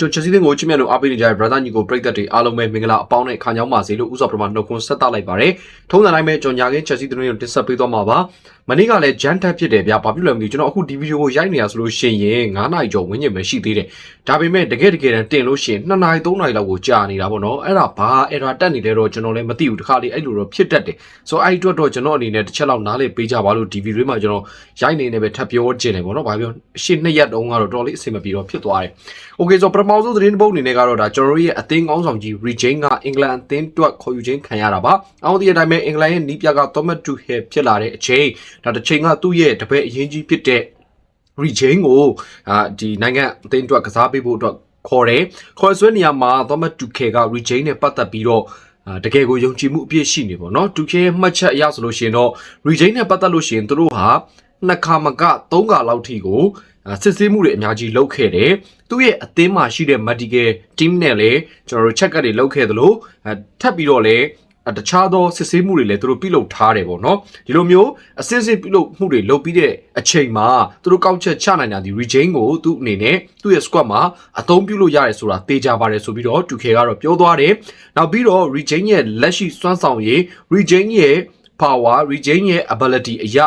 ကျွန်တော်ချက်စီးတဲ့ကိုချစ်မြတ်လို့အားပေးနေကြတဲ့ brother ညီကိုပရိသတ်တွေအားလုံးပဲမင်္ဂလာအပေါင်းနဲ့ခါညောင်းပါစေလို့ဥစွာပထမနှုတ်ခွန်းဆက်သလိုက်ပါတယ်ထုံးစံတိုင်းပဲကျွန်တော်ညာခင်းချက်စီးတဲ့ကိုတင်ဆက်ပေးသွားမှာပါမနေ့ကလည်းဂျန်တက်ဖြစ်တယ်ဗျာဘာဖြစ်လို့လဲမသိဘူးကျွန်တော်အခုဒီဗီဒီယိုကိုရိုက်နေတာဆိုလို့ရှိရင်9နာရီကျော်ဝန်းကျင်ပဲရှိသေးတယ်ဒါပေမဲ့တကယ်တကယ်တမ်းတင်လို့ရှိရင်2နာရီ3နာရီလောက်ကိုကြာနေတာပေါ့နော်အဲ့ဒါဘာ error တက်နေလဲတော့ကျွန်တော်လည်းမသိဘူးတခါလေအဲ့လိုတော့ဖြစ်တတ်တယ်ဆိုတော့အဲ့ဒီအတွက်တော့ကျွန်တော်အနေနဲ့တစ်ချက်လောက်နားလေပေးကြပါလို့ဒီဗီဒီယိုမှာကျွန်တော်ရိုက်နေနေပဲထပ်ပြောခြင်းတယ်ပေါ့နော်ဘာပြောရှေ့နှစ်ရက်တုန်းကတော့တော်လေးအဆင်မပြေတော့ဖြစ်သွားတယ် Okay ဆိုတော့ပထမဆုံးသတင်းတစ်ပုဒ်အနေနဲ့ကတော့ဒါကျွန်တော်တို့ရဲ့အသင်းကောင်းဆောင်ကြီး Regain ကအင်္ဂလန်အသင်းတွက်ခေါ်ယူခြင်းခံရတာပါ။အောင်ဒီအတိုင်းပဲအင်္ဂလန်ရဲ့နီးပြက Thomas Tuchel ဖြစ်လာတဲ့အချိန်ဒါတစ်ချိန်ကသူ့ရဲ့တပည့်အရင်ကြီးဖြစ်တဲ့ Regain ကိုအာဒီနိုင်ငံအသင်းတွက်ကစားပေးဖို့အတွက်ခေါ်တယ်။ခေါ်ဆွဲနေရမှာ Thomas Tuchel က Regain နဲ့ပတ်သက်ပြီးတော့အာတကယ်ကိုယုံကြည်မှုအပြည့်ရှိနေပေါ့နော်။ Tuchel ရဲ့မှတ်ချက်အရဆိုလို့ရှိရင်တော့ Regain နဲ့ပတ်သက်လို့ရှိရင်သူတို့ဟာ နှစ်ခါမကသုံးခါလောက်ထိကိုအာစစ်ဆေးမှုတွေအများကြီးလုပ်ခဲ့တယ်။သူ့ရဲ့အသင်းမှာရှိတဲ့ medical team နဲ့လည်းကျွန်တော်တို့ check up တွေလုပ်ခဲ့သလိုအထပ်ပြီးတော့လည်းအတခြားသောစစ်ဆေးမှုတွေလည်းသူတို့ပြုလုပ်ထားတယ်ပေါ့နော်ဒီလိုမျိုးအစစ်စစ်ပြုလုပ်မှုတွေလုပ်ပြီးတဲ့အချိန်မှာသူတို့ကောက်ချက်ချနိုင်တာဒီ regain ကိုသူ့အနေနဲ့သူ့ရဲ့ squad မှာအသုံးပြုလို့ရတယ်ဆိုတာသိကြပါတယ်ဆိုပြီးတော့ 2K ကတော့ပြောသွားတယ်နောက်ပြီးတော့ regain ရဲ့လက်ရှိစွမ်းဆောင်ရည် regain ရဲ့ power regain ရဲ့ ability အရာ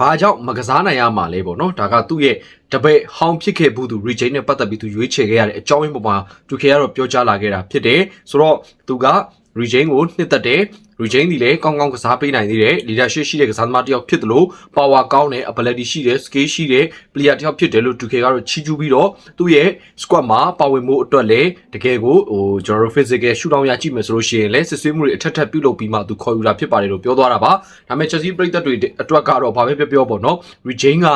ဘာကြောင့်မကစားနိုင်ရမှာလဲပေါ့နော်ဒါကသူ့ရဲ့တပည့်ဟောင်းဖြစ်ခဲ့ဘူးသူ regain နဲ့ပတ်သက်ပြီးသူရွေးချယ်ခဲ့ရတဲ့အကြောင်းရင်းပေါ်မှာ 2K ကတော့ပြောကြားလာခဲ့တာဖြစ်တယ်ဆိုတော့သူက regain ကိုနှစ်သက်တယ် regain ဒီလည်းကောင်းကောင်းကစားပေးနိုင်သေးတယ် leadership ရှိတဲ့ကစားသမားတစ်ယောက်ဖြစ်တယ်လို့ power ကောင်းတယ် ability ရှိတယ် skill ရှိတယ် player တစ်ယောက်ဖြစ်တယ်လို့ 2K ကတော့ချီးကျူးပြီးတော့သူ့ရဲ့ squad မှာပါဝင်မှုအတွက်လည်းတကယ်ကိုဟိုကျွန်တော်တို့ physical shootout ရကြည့်မယ်ဆိုလို့ရှိရင်လည်းစစ်ဆေးမှုတွေအထက်ထပ်ပြုလုပ်ပြီးမှသူခေါ်ယူတာဖြစ်ပါတယ်လို့ပြောသွားတာပါဒါပေမဲ့ Chelsea ပြည်သက်တွေအတွက်ကတော့ဘာပဲပြောပြောပေါ့နော် regain က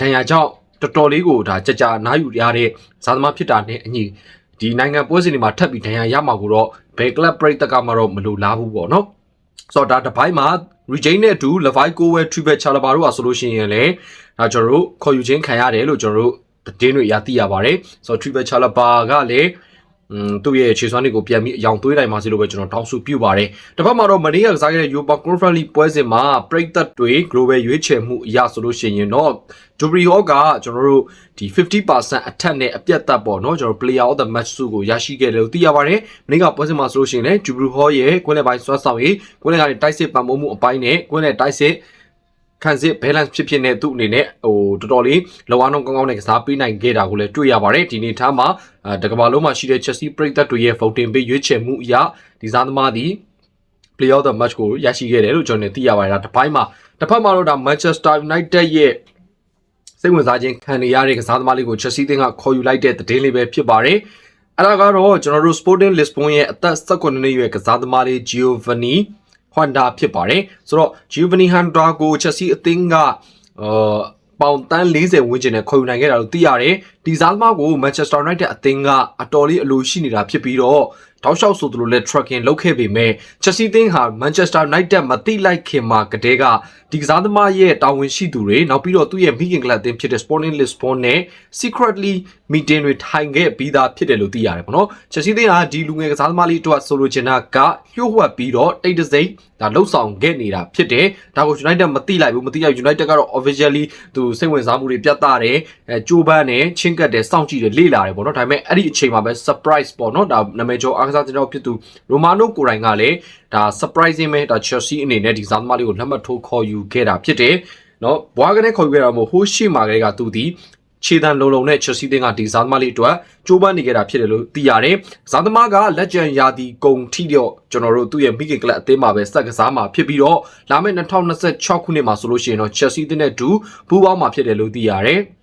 ဒဏ်ရာကြောင့်တော်တော်လေးကိုဒါကြကြနားယူရတဲ့ဇာသမားဖြစ်တာနဲ့အညီ ဒီနိုင်ငံပွဲစဉ်တွေမှာထပ်ပြီးဒဏ်ရာရမှာကိုတော့ဘယ်ကလပ်ပရိသတ်ကမှတော့မလိုလားဘူးပေါ့နော်ဆိုတော့ဒါတစ်ပိုင်းမှာ regain နဲ့အတူ levi cowe triple chalaba တို့อ่ะဆိုလို့ရှိရင်လည်းဒါကျွန်တော်တို့ခေါ်ယူခြင်းခံရတယ်လို့ကျွန်တော်တို့သတင်းတွေအရသိရပါတယ်ဆိုတော့ triple chalaba ကလည်း သူ့ရဲ့ခြေစွမ်းတွေကိုပြန်ပြီးအယောင်သွေးနိုင်ပါစေလို့ပဲကျွန်တော်တောင်းဆိုပြုပါတယ်။တစ်ဖက်မှာတော့မနေ့ကကစားခဲ့တဲ့ Europa Conference League ပွဲစဉ်မှာပရိသတ်တွေ global ရွေးချယ်မှုအရဆိုလို့ရှိရင်တော့ Jubri Hall ကကျွန်တော်တို့ဒီ50%အထက်နဲ့အပြတ်သက်ပေါ့နော်ကျွန်တော် player of the match စုကိုရရှိခဲ့တယ်လို့သိရပါတယ်။မနေ့ကပွဲစဉ်မှာဆိုလို့ရှိရင်လည်း Jubri Hall ရဲ့ကွင်းလယ်ပိုင်းစွမ်းဆောင်ရေးကွင်းလယ်ကနေတိုက်စစ်ပံ့ပိုးမှုအပိုင်းနဲ့ကွင်းလယ်တိုက်စစ် ခံစစ် balance ဖြစ်ဖြစ်နဲ့သူ့အနေနဲ့ဟိုတော်တော်လေးလောအားနှုန်းကောင်းကောင်းနဲ့ကစားပေးနိုင်ခဲ့တာကိုလည်းတွေ့ရပါတယ်ဒီနေ့ထားမှာတကဘာလုံးမှာရှိတဲ့ Chelsea ပရိသတ်တွေရဲ့ voting ပေးရွေးချယ်မှုအရဒီစားသမားဒီ play of the match ကိုရရှိခဲ့တယ်လို့ကျွန်တော်သိရပါတယ်ဒါတစ်ပိုင်းမှာတစ်ဖက်မှာတော့ဒါ Manchester United ရဲ့စိတ်ဝင်စားခြင်းခံနေရတဲ့ကစားသမားလေးကို Chelsea တင်းကခေါ်ယူလိုက်တဲ့သတင်းလေးပဲဖြစ်ပါတယ်အဲ့ဒါကတော့ကျွန်တော်တို့ Sporting Lisbon ရဲ့အသက်19နှစ်အရွယ်ကစားသမားလေး Giovanni Honda ဖြစ်ပါတယ်ဆိုတော့ Giovanni Honda ကို Chelsea အသင်းကအာပေါင်တန်း40ဝန်းကျင်နဲ့ခေါ်ယူနိုင်ခဲ့တာလို့သိရတယ် ဒီစားသမားကို Manchester United အသင်းကအတော်လေးအလိုရှိနေတာဖြစ်ပြီးတော့တောက်လျှောက်ဆိုသလိုလဲ tracking လုပ်ခဲ့ပေမဲ့ Chelsea သင်းဟာ Manchester United မတိလိုက်ခင်မှာကတည်းကဒီကစားသမားရဲ့တာဝန်ရှိသူတွေနောက်ပြီးတော့သူ့ရဲ့မိခင်ကလပ်အသင်းဖြစ်တဲ့ Sporting Lisbon နဲ့ secretly meeting တွေထိုင်ခဲ့ပြီးသားဖြစ်တယ်လို့သိရတယ်ပေါ့နော် Chelsea သင်းဟာဒီလူငယ်ကစားသမားလေးအတွက်ဆိုလိုချင်တာကလျှို့ဝှက်ပြီးတော့တိတ်တဆိတ်ဒါလှုပ်ဆောင်ခဲ့နေတာဖြစ်တယ်ဒါကို United မတိလိုက်ဘူးမတိလိုက် United ကတော့ officially သူစိတ်ဝင်စားမှုတွေပြတ်သားတယ်အဲကြိုးပမ်းတယ်ချင်းကတ်တယ်စောင့်ကြည့်တယ်လေ့လာတယ်ပေါ့နော်ဒါပေမဲ့အဲ့ဒီအချိန်မှာပဲ surprise ပေါ့နော်ဒါနာမည်ကျော်အားကစားကျွန်တော်ဖြစ်သူ Romano ကိုယ်တိုင်ကလည်းဒါ surprising ပဲဒါ Chelsea အနေနဲ့ဒီစားသမားလေးကိုလက်မှတ်ထိုးခေါ်ယူခဲ့တာဖြစ်တယ်နော်ဘွားကနေခေါ်ယူခဲ့တာမဟုတ်ဟိုးရှိမှာကလေးကသူဒီခြေတံလုံးလုံးနဲ့ Chelsea တင်းကဒီစားသမားလေးအတွက်ကြိုးပမ်းနေခဲ့တာဖြစ်တယ်လို့သိရတယ်။စားသမားကလက်ကျန်ရာသီကုန်ထိတော့ကျွန်တော်တို့သူ့ရဲ့မိခင်ကလပ်အသင်းမှာပဲစက်ကစားမှာဖြစ်ပြီးတော့လာမယ့်2026ခုနှစ်မှာဆိုလို့ရှိရင်တော့ Chelsea တင်းနဲ့တူပူးပေါင်းမှာဖြစ်တယ်လို့သိရတယ်။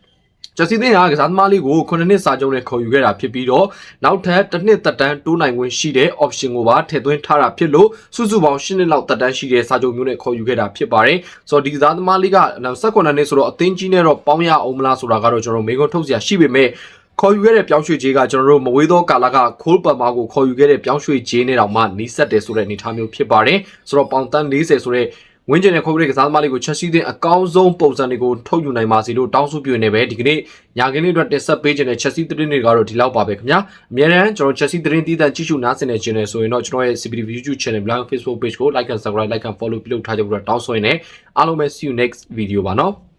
ဂျက်စီသင်းဟာကစားသမားလေးကို9နှစ်စာချုပ်နဲ့ခေါ်ယူခဲ့တာဖြစ်ပြီးတော့နောက်ထပ်တစ်နှစ်သက်တမ်းတိုးနိုင်ခွင့်ရှိတဲ့ option ကိုပါထည့်သွင်းထားတာဖြစ်လို့စုစုပေါင်း10နှစ်လောက်သက်တမ်းရှိတဲ့စာချုပ်မျိုးနဲ့ခေါ်ယူခဲ့တာဖြစ်ပါတယ်။ဆိုတော့ဒီကစားသမားလေးက18နှစ်ဆိုတော့အသင်းကြီးနဲ့တော့ပေါင်းရအောင်မလားဆိုတာကတော့ကျွန်တော်မေကွန်ထုတ်စရာရှိပေမဲ့ခေါ်ယူခဲ့တဲ့ပြောင်းရွှေ့ခြင်းကကျွန်တော်တို့မဝေးသောကာလကခိုးပမာကိုခေါ်ယူခဲ့တဲ့ပြောင်းရွှေ့ခြင်းနဲ့တောင်မှနီးစပ်တယ်ဆိုတဲ့အနေအထားမျိုးဖြစ်ပါတယ်။ဆိုတော့ပေါင်တန်း40ဆိုတဲ့ ဝင်းကျင်တဲ့ခေါ်ရတဲ့ကစားသမားလေးကိုချက်ရှိတဲ့အကောင်းဆုံးပုံစံတွေကိုထုတ်ယူနိုင်ပါစေလို့တောင်းဆိုပြုနေပဲဒီကနေ့ညာကင်းလေးအတွက်တင်ဆက်ပေးခြင်းတဲ့ချက်စီသတင်းတွေကတော့ဒီလောက်ပါပဲခင်ဗျာအများအားကျွန်တော်ချက်စီသတင်းတည်တံ့ကြည့်ရှုနားဆင်နေခြင်းနဲ့ဆိုရင်တော့ကျွန်တော်ရဲ့ CPTV YouTube channel Blind Facebook page ကို like and subscribe like and follow ပြုလုပ်ထားကြဖို့တော့တောင်းဆိုရင်းနဲ့အားလုံးပဲ see you next video ပါနော်